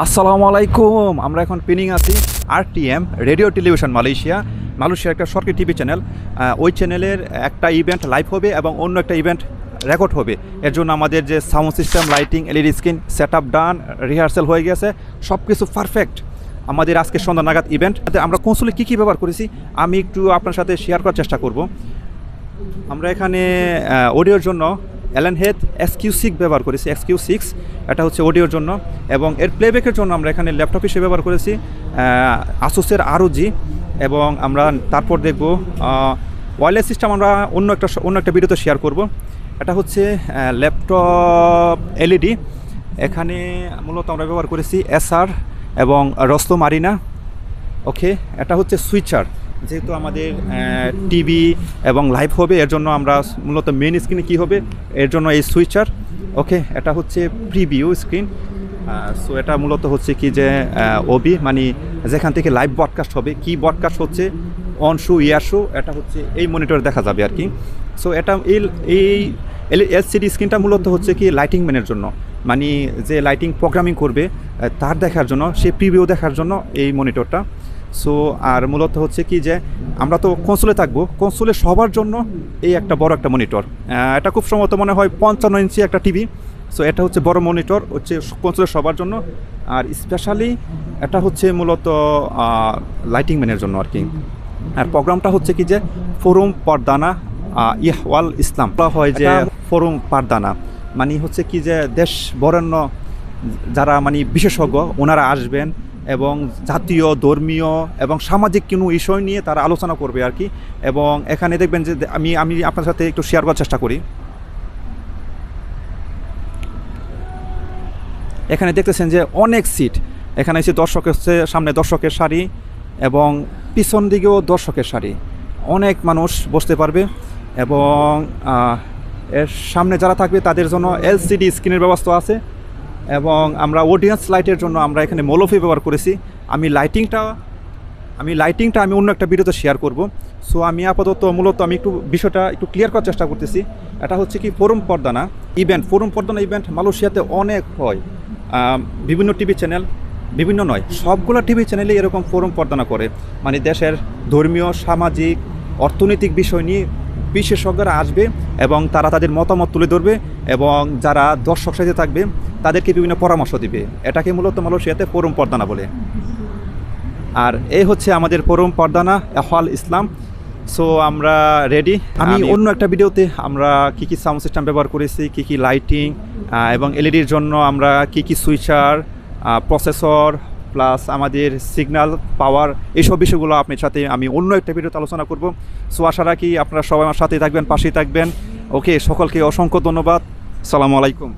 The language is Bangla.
আসসালামু আলাইকুম। আমরা এখন পিনিং আছি R TM radio television Malaysia মালয়েশিয়ার একটা সরকারি টিভি চ্যানেল ওই চ্যানেলের একটা ইভেন্ট লাইভ হবে এবং অন্য একটা ইভেন্ট রেকর্ড হবে। এর জন্য আমাদের যে sound system lighting LED screen set up done rehearsal হয়ে গেছে সব কিছু পারফেক্ট আমাদের আজকে সন্ধ্যা নাগাদ ইভেন্ট আমরা কনসোলে কী কী ব্যবহার করেছি, আমি একটু আপনার সাথে শেয়ার করার চেষ্টা করব। আমরা এখানে অডিওর জন্য অ্যালেন হেথ এসকিউ সিক্স ব্যবহার করেছি এক্সকিউ সিক্স এটা হচ্ছে অডিওর জন্য। এবং এর প্লেব্যাকের জন্য আমরা এখানে ল্যাপটপ হিসেবে ব্যবহার করেছি আসুসের আরও জি এবং আমরা তারপর দেখব ওয়ারলেস সিস্টেম আমরা অন্য একটা অন্য একটা ভিডিওতে শেয়ার করব। এটা হচ্ছে ল্যাপটপ এলইডি এখানে মূলত আমরা ব্যবহার করেছি এসআর এবং রস্তো মারিনা ওকে এটা হচ্ছে সুইচার যেহেতু আমাদের টিভি এবং লাইভ হবে, এর জন্য আমরা মূলত মেন স্ক্রিনে কী হবে? এর জন্য এই সুইচার ওকে এটা হচ্ছে প্রিভিউ স্ক্রিন সো এটা মূলত হচ্ছে কি যে ওবি মানে যেখান থেকে লাইভ ব্রডকাস্ট হবে, কি ব্রডকাস্ট হচ্ছে অন শু ইয়ার শু এটা হচ্ছে এই মনিটরে দেখা যাবে আর কি। সো এটা এই এই এলসিডি স্ক্রিনটা মূলত হচ্ছে কি লাইটিং ম্যানের জন্য মানে যে লাইটিং প্রোগ্রামিং করবে তার দেখার জন্য, সে প্রিভিউ দেখার জন্য এই মনিটরটা সো আর মূলত হচ্ছে কি যে আমরা তো কনসোলে থাকব। কনসোলে সবার জন্য এই একটা বড় একটা মনিটর এটা খুব সম্ভবত মনে হয় পঞ্চান্ন ইঞ্চি একটা টিভি সো এটা হচ্ছে বড় মনিটর হচ্ছে কনসোলে সবার জন্য। আর স্পেশালি এটা হচ্ছে মূলত লাইটিং ম্যানের জন্য আর কি। আর প্রোগ্রামটা হচ্ছে কি যে ফোরুম পর্দানা ইহওয়াল ইসলাম হয় যে ফোরুম পারদানা মানে হচ্ছে কি যে দেশ বরেণ্য যারা মানে বিশেষজ্ঞ ওনারা আসবেন এবং জাতীয়, ধর্মীয় এবং সামাজিক কোনো বিষয় নিয়ে তারা আলোচনা করবে আর কি। এবং এখানে দেখবেন যে আমি আমি আপনার সাথে একটু শেয়ার করার চেষ্টা করি। এখানে দেখতেছেন যে অনেক সিট এখানে এসে দর্শকের সামনে দর্শকের সারি এবং পিছন দিকেও দর্শকের সারি। অনেক মানুষ বসতে পারবে এবং এর সামনে যারা থাকবে তাদের জন্য এলসিডি স্ক্রিনের ব্যবস্থা আছে। এবং আমরা অডিয়েন্স লাইটের জন্য আমরা এখানে মৌলফি ব্যবহার করেছি। আমি লাইটিংটা আমি লাইটিংটা আমি অন্য একটা ভিডিওতে শেয়ার করব। সো আমি আপাতত মূলত আমি একটু বিষয়টা একটু ক্লিয়ার করার চেষ্টা করতেছি। এটা হচ্ছে কি ফোরুম পর্দানা ইভেন্ট ফোরুম পর্দানা ইভেন্ট মালয়েশিয়াতে অনেক হয়। বিভিন্ন টিভি চ্যানেল বিভিন্ন নয়, সবগুলো টিভি চ্যানেলে এরকম ফোরুম পর্দানা করে। মানে দেশের ধর্মীয়, সামাজিক, অর্থনৈতিক বিষয় নিয়ে বিশেষজ্ঞরা আসবে এবং তারা তাদের মতামত তুলে ধরবে এবং যারা দর্শক সাথে থাকবে তাদেরকে বিভিন্ন পরামর্শ দিবে। এটাকে মূলত মালয়েশিয়াতে পরম পর্দানা বলে। আর এই হচ্ছে আমাদের পরম পর্দানা এহওয়াল ইসলাম। সো আমরা রেডি আমি অন্য একটা ভিডিওতে আমরা কি কি সাউন্ড সিস্টেম ব্যবহার করেছি কি কি লাইটিং এবং এলইডির জন্য আমরা কি কি সুইচার প্রসেসর প্লাস আমাদের সিগন্যাল পাওয়ার এইসব বিষয়গুলো আপনার সাথে আমি অন্য একটা ভিডিওতে আলোচনা করব। সো আশা রাখি আপনারা সবাই আমার সাথে থাকবেন, পাশেই থাকবেন। ওকে সকলকে অসংখ্য ধন্যবাদ। সালামু আলাইকুম।